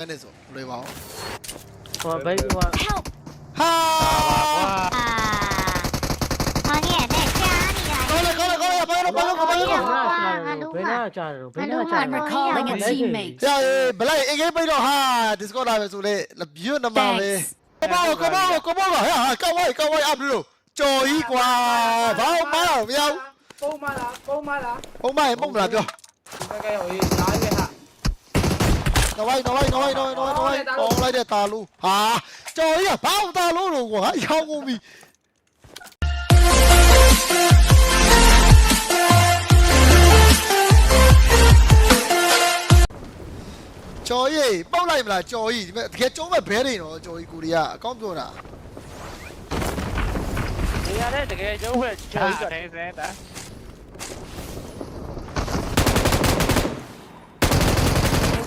အဲ့နဲ့ဆိုလွယ်ပါအောင် ဟိုဘိတ်ဟို help ဟာ အာဟောနေနဲ့ရှားနေတာ ကောင်းလေကောင်းလေကောင်းလေဘာလို့ဘာလို့ဘာလို့ ဘယ်နာကြာတယ်ဘယ်နာကြာတယ်ဘယ်နာကြာတယ် Recalling a teammate. ကြာဘလိုက်အင်္ဂိပိတ်တော့ဟာ Discord လာပဲဆိုလေဘျွတ်နမပဲ Thanks. ကဘောကဘောကဘောကဟာကောင်းဝိုင်းကောင်းဝိုင်းအမလို့ကြော်ကြီးကွာဘာမှမတော့မရဘူး ပုံမလားပုံမလား ဘုံမရင်ပုံမလားပြော ဒီဘက်ကဟိုရေးသားရဲ့ဟာ နဝိုင်းနဝိုင်းနဝိုင်းနဝိုင်းနဝိုင်းနဝိုင်းပေါင်းလိုက်တဲ့ตาလူဟာကြော်ကြီးကဘာတာလို့လို့ကွာရောင်းကုန်ပြီကြော်ကြီးပေါက်လိုက်မလားကြော်ကြီးဒီမဲ့တကယ်ကျုံးမဲ့ဘဲတွေနော်ကြော်ကြီးကိုရီးယားအကောင့်ပြောတာနေရာနဲ့တကယ်ကျုံးဝဲကျော်ကြီးနေစဲတာကိုမကြလာကိုမကြလာတယ်ကို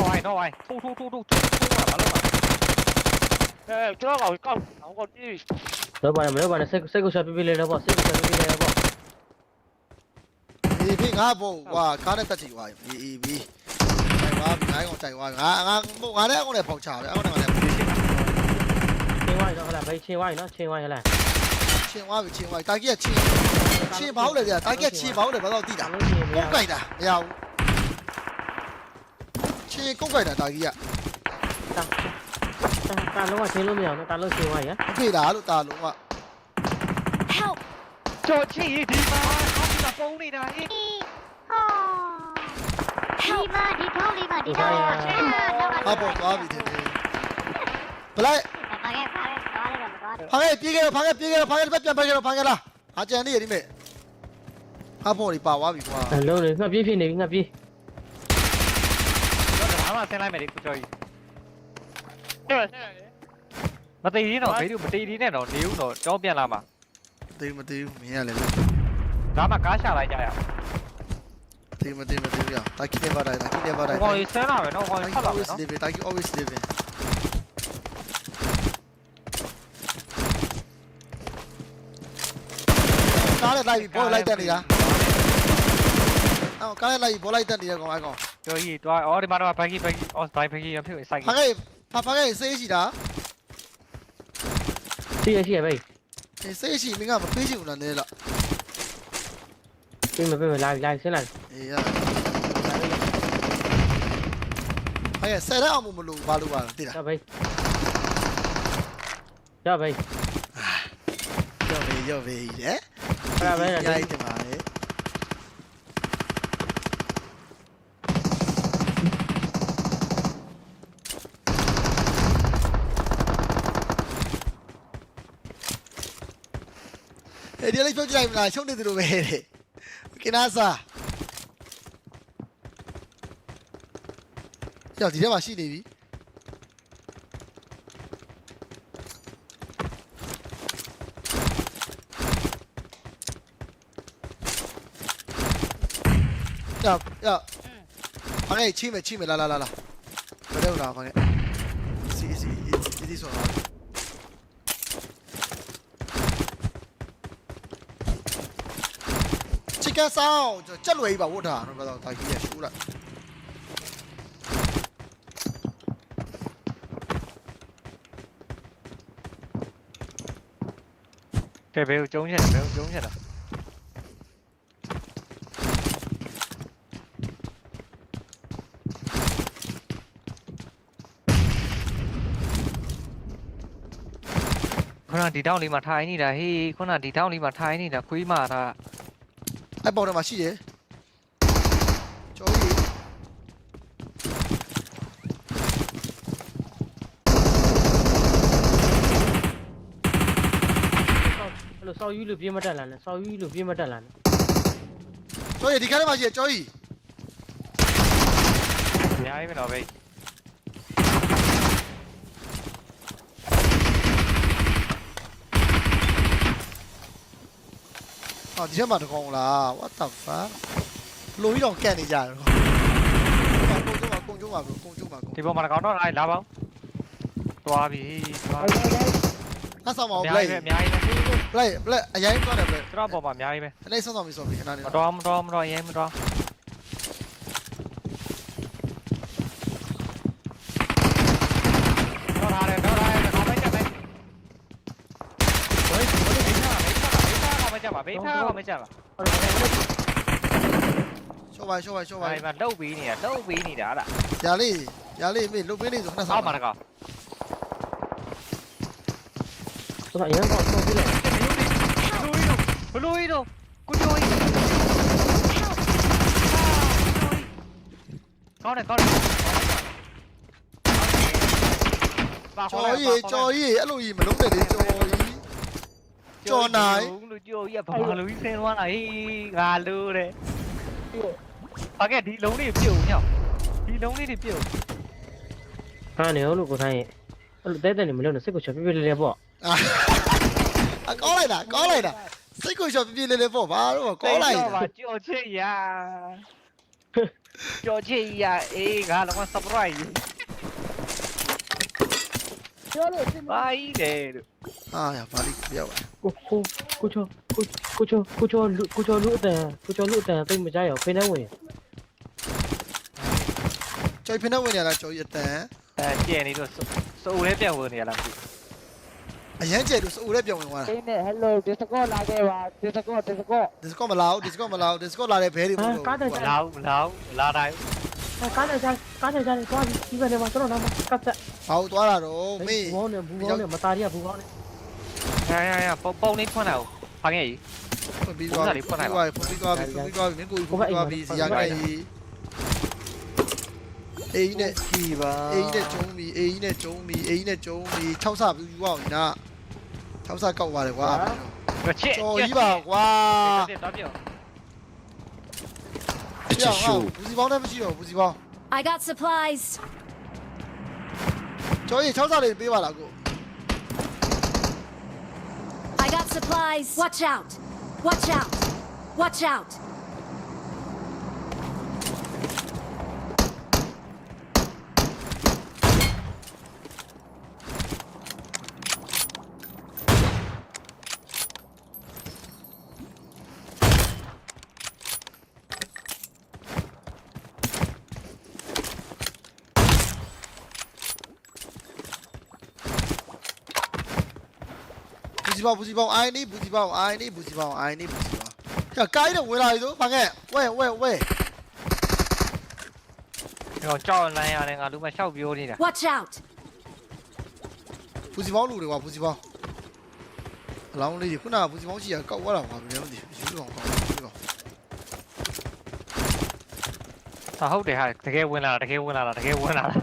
ngoài nó ngoài thu thu thu thu thu thu mà bắn luôn mà ê chưa rồi con. Không còn gì. Nó bắn nó bắn sẽ sẽ có shot pvp lên nó bỏ sẽ có shot pvp lên nó bỏ pvp ngã bộ và cá này ta chỉ hoài. Pvp chạy qua cái còn chạy qua. Ngã ngã bộ ngã đấy con này phòng chảo đấy con này con này chơi ngoài nó là mấy chơi ngoài nó chơi ngoài là? Chơi ngoài chơi ngoài ta kia chơi chơi máu để ta kia chơi máu để bắt đầu đi đã cũng cày đã nhau ချင်းဝိုင်းတော့ဟလာဘိတ်ချင်းဝိုင်းနော်ချင်းဝိုင်းဟလာ ချင်းသွားပြီချင်းသွားတာကြီးကချင်းချင်းဘာလို့လဲဗျာတာကြီးကချင်းဘာလို့လဲဘာလို့သိတာ လို့ချင်းမရ ကုတ်ကြိုက်တာမရဘူးချင်းကုတ်ကြိုက်တာတာကြီးက တာတာလုံးဝချင်းလို့မရဘူးတာလုံးချင်းဝိုင်းရ မဖေးတာလို့တာလုံးက help ကြောချစ်ဒီမှာအောက်ကပုံနေတာအေး ဟော help ဒီမှာဒီထောက်လေးမှာဒီထောက်လေးမှာရှားတော့ ဟာပေါ့သွားပြီတဲ့ဘလိုက် ပါခဲ့ပါခဲ့သွားလိုက်တော့မသွားတော့ ဖားခဲ့ပြေးခဲ့ဖားခဲ့ပြေးခဲ့ဖားခဲ့ပြန်ဖားခဲ့ဖားခဲ့လားဟာကြံနေရဒီမဲ့ဟာပေါ့ဒီပါသွားပြီကွာ လုံးနေငှက်ပြေးဖြစ်နေပြီငှက်ပြေး တော့ဘာမှဆင်းလိုက်မယ်ဒီကိုကြောကြီးမတေးရင်းတော့ဘေးတို့မတေးရင်းနဲ့တော့နေဦးတော့ကြောပြန်လာမှာသေးမသေးဘူးမင်းရလေဒါမှကားရှာလိုက်ကြရအောင်သေးမသေးမသေးရတာကိနေပါတာတာကိနေပါတာဟောကြီးဆင်းလာမယ်နော်ဟောကြီး Taki ဆက်လာမယ် always နော် living. Taki always living. ကားနဲ့လိုက်ပြီးဘောလိုက်တက်နေတာ။အော်ကားနဲ့လိုက်ပြီးဘောလိုက်တက်နေတဲ့ကောင်အကောင် ကြောကြီးတွားအော်ဒီမှာတော့ဘက်ကြီးဘက်ကြီးအော်ဘိုင်ဘက်ကြီးရဖြစ်စိုက်။ဖားခဲ့ဖားဖားခဲ့စေးရှိတာရှိရရှိရဘိတ်။အေးစေးရှိမင်းကမပေးချင်ဘူးလားနဲလားပြေးမပြေးမလာလာဆင်းလာ။အေးရ။ဖားခဲ့ဆယ်ရက်အောင်မလို့ဘာလို့ပါလဲသိလားရဘိတ်ရဘိတ်။ရော့ဘေးရော့ဘေးတဲ့။အဲ့ဒါပဲရိုက်တယ်ပါလေ။ ။ အဲ့ဒီလေးပြောကြလိုက်မလားရှုံးနေသူလိုပဲတဲ့။ကိနာစာ။ကြောက်ဒီထဲမှာရှိနေပြီ။ကြောက်ကြောက်။ဘာလဲချိမယ်ချိမယ်လာလာလာလာ။ဘယ်တော့လာဘာလဲ။စီစီစီစီဆိုတာ။ can sao chất lùi bảo vô thả nó bắt đầu thay kia chú lại cái béo trốn nhỉ, béo trốn nhỉ à con nào thì đau đi mà thái nè là hi con nào thì đau đi mà thái nè là quý mà là အဲ့ပေါ်ထဲမှာရှိတယ်ကျော်ကြီးအဲ့လိုစောက်ယူလို့ပြေးမတက်လာနဲ့စောက်ယူလို့ပြေးမတက်လာနဲ့ကျော်ကြီးဒီခါထဲမှာရှိတယ်ကျော်ကြီးအများကြီးပဲတော့ပဲ ဟာဒီထဲမှာတကောင်လား what the fuck လိုကြီးတော့ကန်နေကြတယ်ကုန်းကျုံးပါကုန်းကျုံးပါကုန်းကျုံးပါကုန်း ဒီပေါ်မှာကောင်တော့လိုက်လာပါဦးသွားပြီသွားပြီ ငါဆောင်ပါ အ ဦး များ ဘလိုက် ကြီးပဲအများကြီးပဲ ဘလိုက်ဘလိုက်အရင်သွားတယ်ဘလိုက် ကျွန်တော်ပေါ်မှာအများကြီးပဲ အဲ့ဆောင်းဆောင်ပြီဆိုပြီခဏနေ မတော်မတော်မတော်ရဲမတော်တော့ ವೆಯ್ಟ್ ಮಚಾವ 쇼발 쇼발 아 쇼발 이만 로 비니야 로 비니다 알아 야리 야리 미 루비리 좀 하나 사 아 말아가 ตัวไหนยังก่อนตัวที่เลย 블루 이로 꾸준히 꺼내 꺼내 cho gì cho gì alo gì mà đúng để đi cho gì ကောင်းတယ်ပါကြော်ကြီးကြော်ကြီးအဲ့လိုကြီးမလုံးနဲ့လေကြော်ကြီးကြော်နိုင် လူကြော်ကြီးကဘာလူကြီးဆင်းသွားလာဟေးငါလူတဲ့ဘာကဲဒီလုံးလေးပြုတ်ညောင်းဒီလုံးလေးတွေပြုတ်ဟာနေလို့ကိုထိုင်းရဲ့အဲ့လိုတဲတဲနေမလို့နဲ့စိတ်ကိုချပြပြလေးလေးပေါ့အကောင်းလိုက်တာကောင်းလိုက်တာစိတ်ကိုရှော့ပြပြလေးလေးပေါ့ဘာလို့ကောင်းလိုက်တော့တာပါကြော်ချစ်ရကြော်ချစ်ရအေးငါလုံးဝ surprise ပြောလို့ရှင်းဘာကြီးလဲလို့အာရဘာလို့ပြောက် ကိုကိုကိုချောကိုကိုချောကိုချောလူကိုချောလူအတန်ကိုချောလူအတန်သိမကြရအောင်ဖိနေဝင်ကြော်ဖိနေဝင်ရတာကြော်ကြီးအတန်အဲကျဲနေတော့စိုးလဲပြန်ဝင်နေရလားမသိအရန်ကျဲလို့စိုးရဲပြောင်းဝင်သွားတာတင်းနဲ့ hello discord လာခဲ့ပါ discord discord Discord မလာဘူး Discord မလာဘူး Discord လာတဲ့ဘဲတွေမဟုတ်ဘူးဘူးလာဘူးလာဘူးလာတိုင်းကားကြကားကြကြသွားပြီဒီဘက်နေမှာကျွန်တော်နားမှာကတ်သက်ဘာလို့သွားတာတော့မေးဘောနဲ့ဘူးဘောနဲ့မသားရီကဘူးဘောနဲ့ရရရပုံပုံလေးဖွင့်လိုက်ဘာငယ်ကြီးဖွင့်ပြီး nha nha nha pong đi con nào? Thằng này phong đi qua phong đi qua phong đi qua phong đi qua miếng cùi phong đi qua vì gì này. Ấy nè gì và ấy nè chống mì ấy nè chống mì ấy nè chống mì. Cháu sạp đi qua nè cháu sạp cậu vào để qua cho ý vào qua Chịu. Bù gì bao đây chịu, bao. I got supplies. 저희 철사를 빼봐라고. Supplies. Watch out. Watch out. Watch out. စီပေါင်းဘူးစီပေါင်းအိုင်နေဘူးစီပေါင်းအိုင်နေဘူးစီပေါင်းအိုင်နေဘူးစီပေါင်းကကိုင်းတော့ဝင်လာပြီဆိုဘာငဲ့ဝဲဝဲဝဲတော့ကြောက်လမ်းရတယ်ငါလူမလျှောက်ပြောနေတာ Watch out. ဘူးစီပေါင်းလူတွေကွာဘူးစီပေါင်းအလောင်းလေးခုနကဘူးစီပေါင်းရှိရကောက်သွားတာကွာဘယ်လိုလဲမသိဘူးယူကောင်ကောက်ယူကောင်ဟာဟုတ်တယ်ဟာတကယ်ဝင်လာတာတကယ်ဝင်လာတာတကယ်ဝင်လာတာ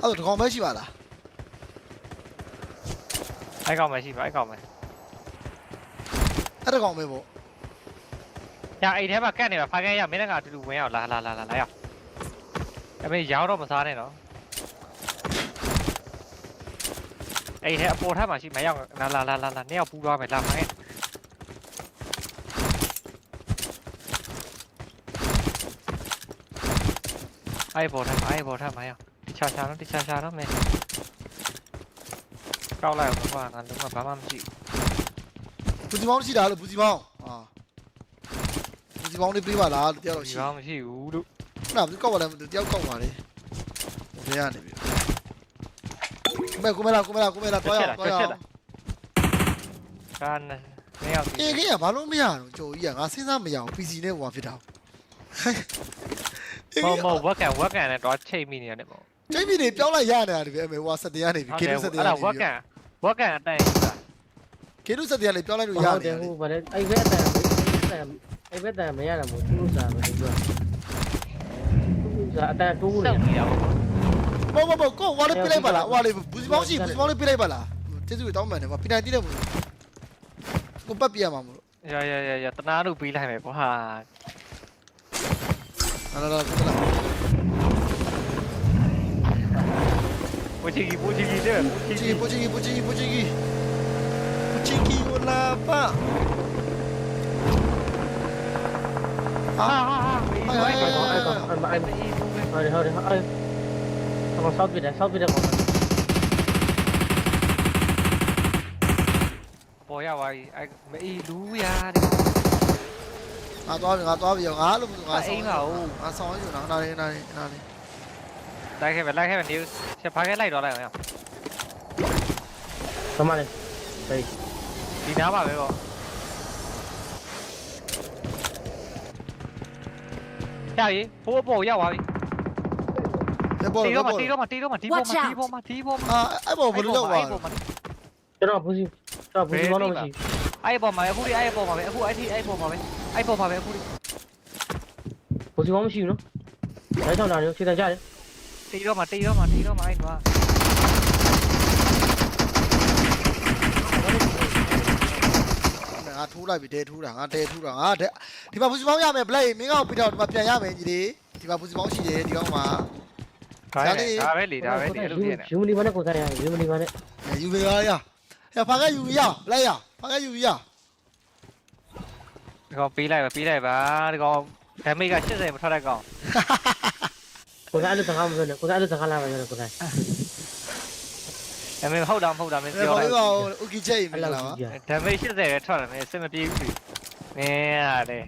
အဲ့တော့တကောင်ပဲရှိပါလား အဲ့ကောင်မရှိပါအဲ့ကောင်ပဲအဲ့တကောင်ပဲပေါ့။ညာအိမ်ထဲမှာကတ်နေပါဖာခဲရမင်းကအတူတူဝင်အောင်လာလာလာလာလာရောက်။အမေရောင်းတော့မစားနဲ့နော်။အိမ်ထဲအပေါ်ထပ်မှာရှိမရောက်လာလာလာလာလာနှစ်ယောက်ပူသွားမယ်လာဖာခဲ။အဲ့ပေါ်ထပ်အဲ့ပေါ်ထပ်မှာရောက်။တခြားခြားတော့တခြားခြားတော့မယ်။ ကောက်လိုက်အောင်ကွာငါလုံးဝဘာမှမရှိဘူးဘူးစီပေါင်းရှိတာလို့ဘူးစီပေါင်းဟာဘူးစီပေါင်းလေးပေးပါလားလို့တယောက်တော့ဒီရှိကောင်မရှိဘူးလို့ခုနကဘူးကောက်ပါလားတယောက်ကောက်ပါလေဘယ်ရနေပြီမဲကိုမဲလာကိုမဲလာကိုမဲလာတော့ရတော့ရကားနဲ့နှစ်ယောက်အေးခင်ကဘာလို့မရတော့ကြိုကြီးကငါစဉ်းစားမရအောင် PC နဲ့ဟိုဖြစ်တာမဟုတ်မဟုတ်ဝက်ကန်ဝက်ကန်နဲ့တော့ချိန်မိနေရတယ်ပေါ့ကျိတ်ပြီနေပြောင်းလိုက်ရနေတာဒီပဲအမေဟိုစက်တရားနေပြီဟုတ်ကေတယ်လုစက်တအဲ့ရားဒါနေဝက်ပြီကန် ဝက်ကန်အတိုင်းဆိုတာကေလုစက်တရားလေးပြောင်းလိုက်လို့ရဟုတ်နေတယ်တယ်ဟိုဗါလေအဲ့ဘက်အတန်အဲ့ဘက်အတန်မရတာမို့သူ့ဥစားပဲပြောသူ့ဥစားအတန်တိုးစောနေက်နေတာပေါ့ဘောဘောဘောကိုဝါလေးပြလိုက်ပါလားဝါလေးဘူးစီပေါင်းရှိဘူးစီပေါင်းလေးပြလိုက်ပါလားကျေးဇူးတောင်းမှန်တယ်ကွာပြနိုင်တည်တယ်မို့ကိုပတ်ပြရမှာမို့ရရရရတနာတို့ပြီးလိုက်မယ်ကွာလာလာလာ 무지기 무지기들 무지기 무지기 무지기 무지기 무지기 올라봐 아, 아, 아, 아, 아, Hurry, hurry, hurry. Come on, south with them, south with them. Boy, à vậy, anh mấy đú ya đi. À to, à to, giờ ngã luôn, ngã sói. Ngã sói rồi, nào đây, nào đây, nào. လူရတဲ့ငါသွားပြီငါသွားပြီငါလို့ငါအိမ်ပါဦးငါဆောင်ယူနော်နားလေးနားလေးနားလေးလိုက်ခဲ့ပဲလိုက်ခဲ့ပဲနေချက်ဖားခဲ့လိုက်တော့လိုက်အောင်သမားလေးဟေးဒီနားပါပဲပေါ့ရပြီဘိုးပေါ်ရောက်သွားပြီလေပေါ်တီလေတော့မပေါ်တီတော့မတီတော့မဒီပေါ်မှာဒီပေါ်မှာဒီပေါ်မှာအာအဲ့ပေါ်ဘယ်လိုလုပ်ပါအဲ့ပေါ်မှာကျွန်တော်ဘူးစီကျွန်တော်ဘူးစီဘောလုံးမရှိအဲ့ပေါ်မှာအခုဒီအဲ့ပေါ်မှာပဲအခုအဲ့ဒီအဲ့ပေါ်မှာပဲအဲ့ပေါ်မှာပဲအခုဒီဘူးစီဘောမရှိဘူးနော်အဲ့ကြောင့်လာနေခြေတန်းကြတယ် တီတော့မတီတော့မတီတော့မအဲ့တော့ငါထိုးလိုက်ပြီတဲထိုးတာငါတဲထိုးတာငါတဲဒီမှာပူစီပေါင်းရမယ်ဘလက်မင်းကောက်ပြီးတော့ဒီမှာပြန်ရမယ်ညီလေးဒီမှာပူစီပေါင်းရှိတယ်ဒီကောင်မှာဒါပဲဒါပဲလေဒါပဲလေအဲ့လိုပြနေယူမီဘာနဲ့ကိုစားရယူမီဘာနဲ့ယူရရရဖာကယူရဘလက်ရဖာကယူရဒီကောင်ပေးလိုက်ပါပေးလိုက်ပါဒီကောင်ဒမေက80မထွက်တဲ့ကောင် ကိုစားအဲ့လိုစကားမပြောနဲ့ကိုစားအဲ့လိုစကားလာပါရောကိုစားဒမေဟုတ်တာမဟုတ်တာမင်းဘယ်ပြောပါလိုက်လဲဥကီချိတ်မအဲ့င်္ဂလိုလာပါကြီးဒမေ80ပဲထွက်တယ်မင်းစင်မပြေဘူးလေမင်းရတယ်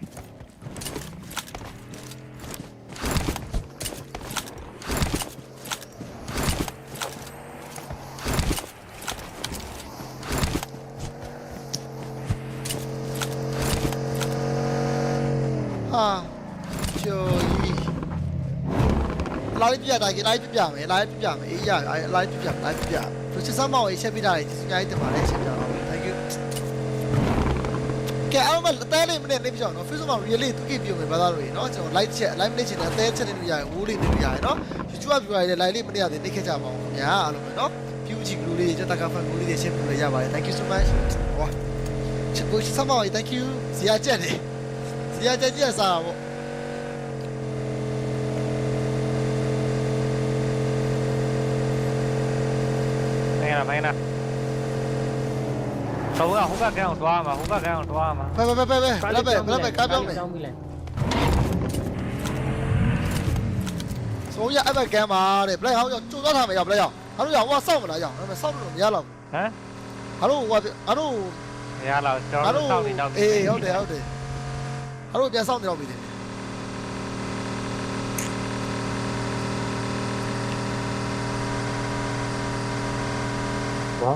လာလေးပြပြတိုင်းလာလေးပြပြမယ်လာလေးပြပြမယ်အေးရလာလေးပြပြလာလေးပြပြသူစစ်စမ်းမောင်ရေးချက်ပြတာလေကျေးဇူးအများကြီးတင်ပါတယ်ရှင်ကြောင်း thank you ကဲအဲ့တော့အသေးလေးမနေ့နေပြကြအောင်နော် Facebook မှာ really သူကြည့်ပြုံးမယ်ဘာသာလို့ရေနော်ကျွန်တော် like ချက် like မနေ့ချင်တဲ့အသေးချက်နေလို့ရတယ်ဝိုးလေးနေလို့ရတယ်နော် YouTube က viewer တွေ like လေးမနေ့ရသေးနေခဲ့ကြပါအောင်ခင်ဗျာအားလုံးပဲနော် PUBG group လေးကြက်တက်ကဖန် group လေးတွေ share ပြုလို့ရပါတယ် thank you so much ဟောချက်ကိုစမ်းမောင်ရေး thank you ဇီယာချက်နေဇီယာချက်ကြီးအစားပါ င်းလားမင်းလားဟိုကဟိုကကန်းအောင်တွားမှာဟိုကကန်းအောင်တွားမှာပဲပဲပဲပဲဘလက်ပဲဘလက်ပဲကားပြောင်းမယ်ကြောင်းပြီလေဆိုရအဘကမ်းပါတဲ့ဘလက်ဟောင်းကြောကြိုးသွားထားမယ်ရဘလက်ရောက်ဟာလို့ရဟိုစောက်မလားရအောင်ဒါပေမဲ့စောက်လို့မရတော့ဟမ်ဟာလို့ဟိုဟာတို့မရတော့ကျွန်ဟာတော်တို့စောင့်နေတော့အေးဟုတ်တယ်ဟုတ်တယ်ဟာလို့ပြန်စောက်နေတော့ပြီတယ် ဟော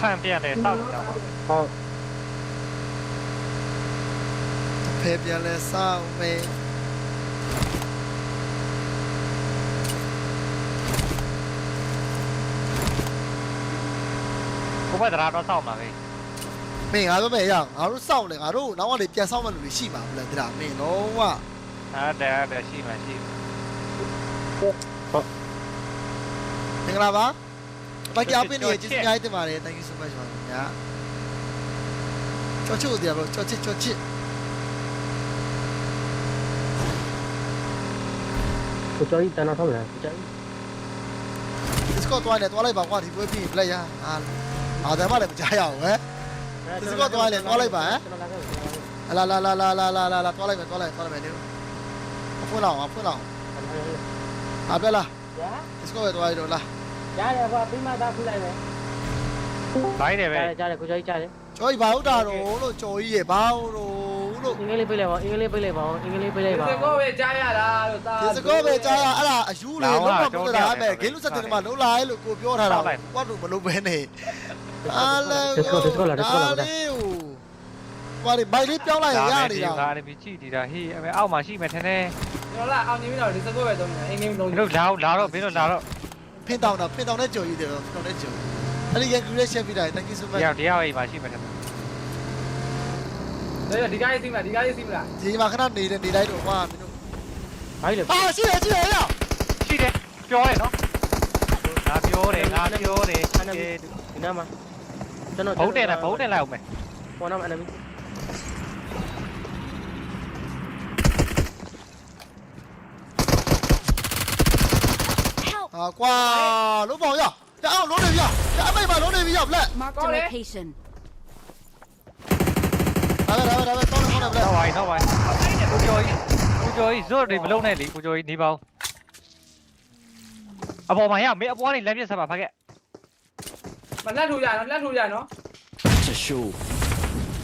ကဖန်ပြန်တယ်စောင့်နေတော့ဟောဖဲပြန်လဲစောက်မယ်ဘုဘတရားတော့စောင့်မှာပဲမင်းငါပြောမယ်ရငါတို့စောက်လေငါတို့နောက်ကနေပြန်စောက်မဲ့လူတွေရှိမှာမလားတိရမင်းလုံးဝအဲ့ဒါအဲ့ရှိမှရှိမင်္ဂလာပါ ဘိုက်ကြောက်ပင်းနေကျေးဇူးများတင်ပါတယ် thank you so much ပါခင်ဗျာချောချစ်ဦးတရားဘလို့ချောချစ်ချောချစ် ကိုကျော်ကြီးတန်းတော့ထောက်လာကိုကျော်ကြီး Discord တွားနေတွားလိုက်ပါကွာဒီပွဲပြီးဘလက်ရအာအာဒါမှလည်းမကြားရအောင်ဟဲ့ ကျွန်တော်လာခဲ့ လာလာလာလာလာလာလာလာတွားလိုက်မယ်တွားလိုက်တွားလိုက်မယ်နေအဖွင့်လောက်အဖွင့်လောက်ဟာပြလား ရာ Discord ပဲတွားရတော့လား ရတယ်ကွာပြီးမှသားဖူးလိုက်မယ်ဘိုင်းတယ်ပဲကြားတယ်ကြားတယ်ကိုကျော်ကြီးကြားတယ်ကျော်ကြီးဘာဟုတ်တာတော့လို့ကျော်ကြီးရေဘာဟုတ်လို့လို့အင်္ဂလိပ်ပြေးလိုက်ပါအင်္ဂလိပ်ပြေးလိုက်ပါအင်္ဂလိပ်ပြေးလိုက်ပါဒီကောပဲကြားရတာလို့သာဒီစကောပဲကြားရအဲ့ဒါအယူလေလုံးဝမဟုတ်တာအဲ့မဲ့ဂိမ်းလူစက်တင်မှာလုံးလာလို့ကိုပြောထားတာကွာလို့မလုပ်ဘဲနေအားလည်းဒီစကောဒီစကောလာဒီစကောလာလေးဟိုဘာလဲဘိုင်လေးပြောင်းလိုက်ရရနေတာဒါလည်းပြီးကြည့်နေတာဟေးအမေအောက်မှာရှိမယ်ထင်တယ်ကျွန်တော်လာအောင်နေပြီးတော့ဒီစကောပဲသုံးနေတာအင်းငင်းလုံးဘင်းတို့လာလာတော့ဘင်းတို့လာတော့ ဖင်တောင်းတာဖင်တောင်းတဲ့ကြော်ကြီးတယ်ဖင်တောင်းတဲ့ကြော်အဲ့ဒီရန်ကူရဲ့ share ပြတာ thank you so တ much ယောက်တယောက်အိမ်မှာရှိမယ်ထင်တယ်ဒီကားရေးသိမလားဒီကားရေးသိမလားဒီမှာခဏနေနေလိုက်တော့ကွာမင်းတို့ဘာလဲဟာရှိတယ်ရှိတယ်ရရှိတယ်ပြောတယ်နော်ငါပြောတယ်ငါပြောတယ်ဒီနားမှာကျွန်တော်ဘုတ်တယ်လားဘုတ်တယ်လားဦးမယ် ပေါ်နာမအ ma qua lỗ 아, nhở? 로버 야. 야, 로데비야. 야, 아메 봐. 로데비야. 블레. Marked a Go there. location. 나가 나가 나가. 떠는 거네 블레. nó hoài nó hoài Cú chơi cú chơi rớt đi lâu này đi Cú chơi đi vào à bỏ máy à mẹ bỏ này lấy gì sao bà phải kệ มันแล่นทูใหญ่มันแล่นทูใหญ่เนาะ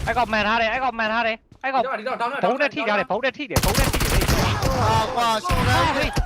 ai còn mèn ha đây ai còn mèn ha đây ai เดี๋ còn ยวก่อนเดี๋ยวก่อนเดี๋ยวก่อน phấu đây thi ra đây phấu đây thi để phấu đây thi để đây À, 과 쇼네.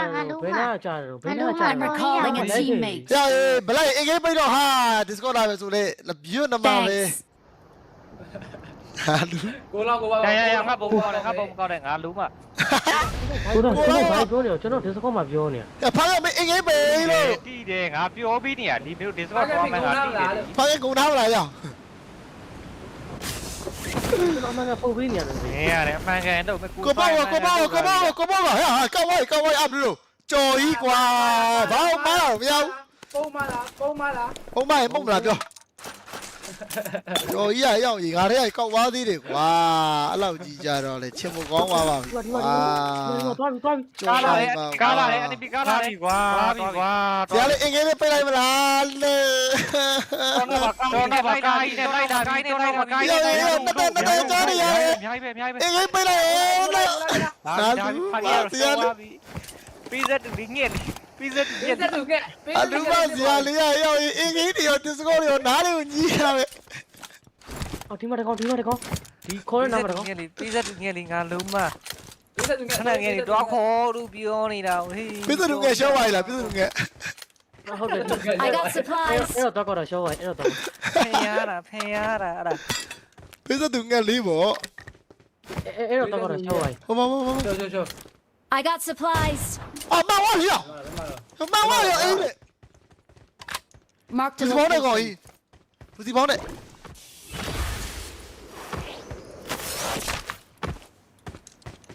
ဘယ်နာချာတယ်ဘယ်နာချာတယ်ဘယ်နာချာ I'm recalling a teammate. ရရေးဘလိုက်အင်္ဂိပိတ်တော့ဟာ Discord လာပဲဆိုလေဘီယွနမပဲ Thanks. ဟာလူ ကိုလောက်ကိုပါ ရရရငါဘုံကောက်တယ်ငါဘုံကောက်တယ်ငါလုံးမ ကိုတော့ကျွန်တော်ဘာပြောနေလဲကျွန်တော်ဒီစကောမှာပြောနေ ရဖားရမအင်္ဂိပိတ်လို့ တီးတယ်ငါပြောပြီးနေရဒီမျိုး Discord ကောင်းမှန်းငါတီးတယ် ဖားရကုန်ထားလာရ ကျွန်တော်မှလည်းပုံပေးနေရတယ် မင်းရတယ်အမှန်ကန်တော့မကူ ကိုပေါ့ကိုပေါ့ကိုပေါ့ကိုပေါ့ဟာကောက်ဝိုင်းကောက်ဝိုင်းအဘလို့ ကြော်ကြီးကွာဘာမှမတော့မရဘူးပုံမလားပုံမလားဘုံမရင်ပုံမလားပြောကြော်ကြီးရရောက်ကြီးငါတည်းကောက်သွားသေးတယ်ကွာအဲ့လောက်ကြီးကြတော့လေချင်မကောင်းသွားပါပြီဒီမှာဒီကွာမှာသွားပြီသွားပြီကားလာတယ်ကားလာတယ်အနိပီကားလာတယ်ကွာပြီကွာ။ဒါလည်းအင်္ဂလိပ်ပိတ်လိုက်မလားလေတော့တော့တော့ပါကိုင်းနဲ့လိုက်တာကိုင်းနဲ့လိုက်တာကိုင်းနဲ့လိုက်တာအများကြီးပဲအများကြီးပဲ။အင်္ဂလိပ်ပိတ်လိုက်အောင်လေဒါဒါဖာရီရော သွားပြီပီဇက်ဒီငက်ပီဇက်ဒီဒီငက်တက်သူက။အလူမဇာလေးရရောက်အင်္ဂလိပ်တွေရော Discord တွေရောနားလေးကိုညီးရမယ်အော်ဒီမှာတကောင်ဒီမှာတကောင်ဒီခေါ်ရနာမတကောင်ငက်လေးပီဇက်ဒီငက်လေးငါလုံးမဒီတက်သူကခဏငယ်လေးတော့ခေါ်လို့ပြောနေတာဟေး။ပြည်သူငယ်ရှော့ပါလားပြည်သူငယ်ဟုတ်တယ် I got အဲ့ supplies. တော့တော့တော့ရှော့ပါအဲ့တော့တော့ဖင်ရတာဖင်ရတာအဲ့ဒါ။ပြည်သူငယ်လေးပေါ့အဲ့အဲ့တော့တော့ရှော့ပါ။ဟိုမမမမချိုချိုချို I got supplies. ။ 망월이야! 망월이야! 에임에! Mark the Tôi bóng này location. rồi Tôi này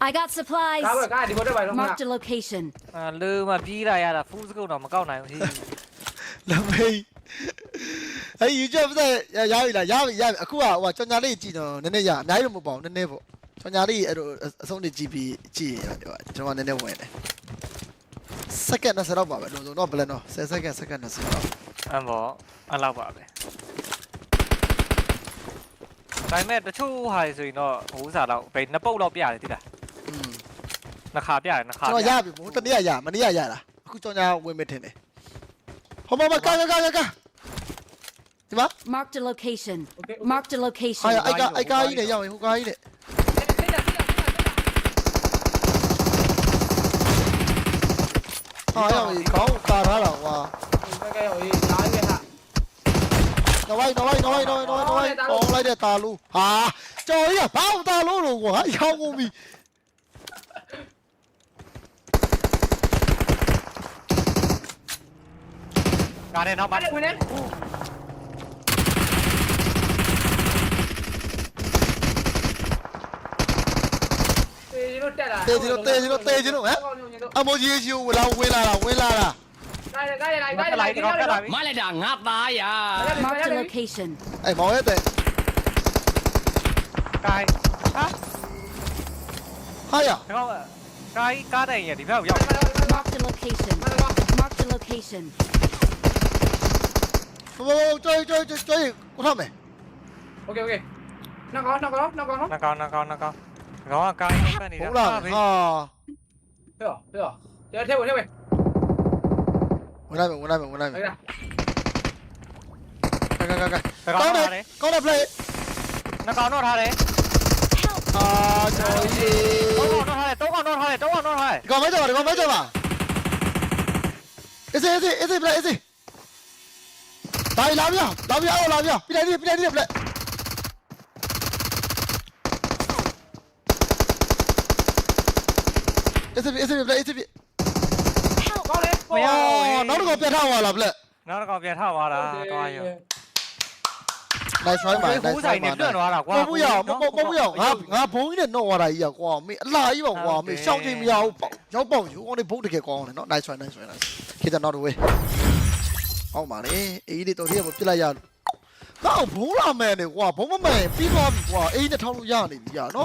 I got supplies. Cá rồi, Mark the location. À, lư mà bi này à là phụ câu nào mà câu này thì Làm gì Ấy ý chưa bây giờ Giá bị là giá bị giá bị Khu à Ủa cho nhà đi chỉ nó Nên nên giả Nháy được một bóng nên nên bộ, Cho nhà đi ờ, ờ, Xong thì chị bị chỉ, ờ, Cho nhà nên nên bộ này စက္ကန့်20လောက်ပါပဲလုံးလုံးတော့ဘလန်တော့10စက္ကန့်စက္ကန့်20လောက်အမ်ပေါ့အဲ့လောက်ပါပဲဒါပေမဲ့တချို့ဟာတွေဆိုရင်တော့ဟိုဥစားတော့ဘယ်နှစ်ပုတ်လောက်ပြရတယ်တိလားနှစ်ခါပြရတယ်နှစ်ခါကျွန်တော်ရပြီမို့တနေ့ရမနေ့ရရတာအခုကြောင်ညာဝင်မထင်တယ်ဟောမမကာကာကာကာဒီမှာ mark the location mark the location ဟာအိုက်ကာအိုက်ကာကြီးနဲ့ရောက်ရင်ဟိုကာကြီးနဲ့ 啊，要你搞打他了哇！大概有一拿一下。挪威挪威挪威挪威挪威挪威，放嚟只大佬吓，再啊跑大佬路喎，有我面。การเดินเข้ามา Ada, Bun, eh? တေဂျီလို့တက်လာတေဂျီလို့တေဂျီလို့တေဂျီလို့ဟမ်အမိုဂျီဂျီကိုလာဝင်လာတာဝင်လာတာကိုင်ကိုင်လိုက်ကိုင်လိုက်ကိုင်လိုက်မလိုက်တာငါသားရ Mark the location အေးမော်ရဲ့တဲ့ကိုင်ဟာဟာရတော့ကိုင်ကားတိုင်ရဒီဘက်ကိုရောက် Mark the location Mark the location ဘောကြွကြွကြွကြွကိုထားမယ် OK OK နောက်ကောင်းနောက်ကောင်းနောက်ကောင်းနော်နောက်ကောင်းနောက်ကောင်းနောက်ကောင်း 정확하게 판단이다. 몰라. 아. 돼요, 돼요. 야, 태우, 태우. 원하면, 원하면, 원하면. 여기다. 가가가가. 꺼내, 꺼내 플레이. 나 까노 하래. 아, 저기. 또 까노 하래, 또 까노 하래, 또 까노 하래. 이거 맞아 봐, 이거 맞아 봐. 에세, 에세, 에세, 플레이, 에세. 나이 라비야, 라비야, 라비야. 비라디, 비라디, 플레이. It's a bit, it's a bit, black, it's a bit. ကောင်းတယ် Oh, now go play that one, lah, black. နောက်တစ်ကောင်ပြန်ထသွားတာသွားရော Nice try, man. ဟိုး Nice ဆိုင် try, နဲ့ man. ပြန့်သွားတာကွာ Mong bu yao, mong mong mong bu yao. Ngà ngà bông này nó vào đây à, quá. Mày là ý bảo quá, mày xong thì mày yao bảo, yao bảo chú con này bông được cái con này nó. Nice try, nice try, nice. Khi ta nó được way. Ông mà đấy, ý đi tôi thấy một cái là yao. Tao bông là mẹ này quá, bông mà mẹ, phi qua quá, ý này thao lu yao này, yao nó.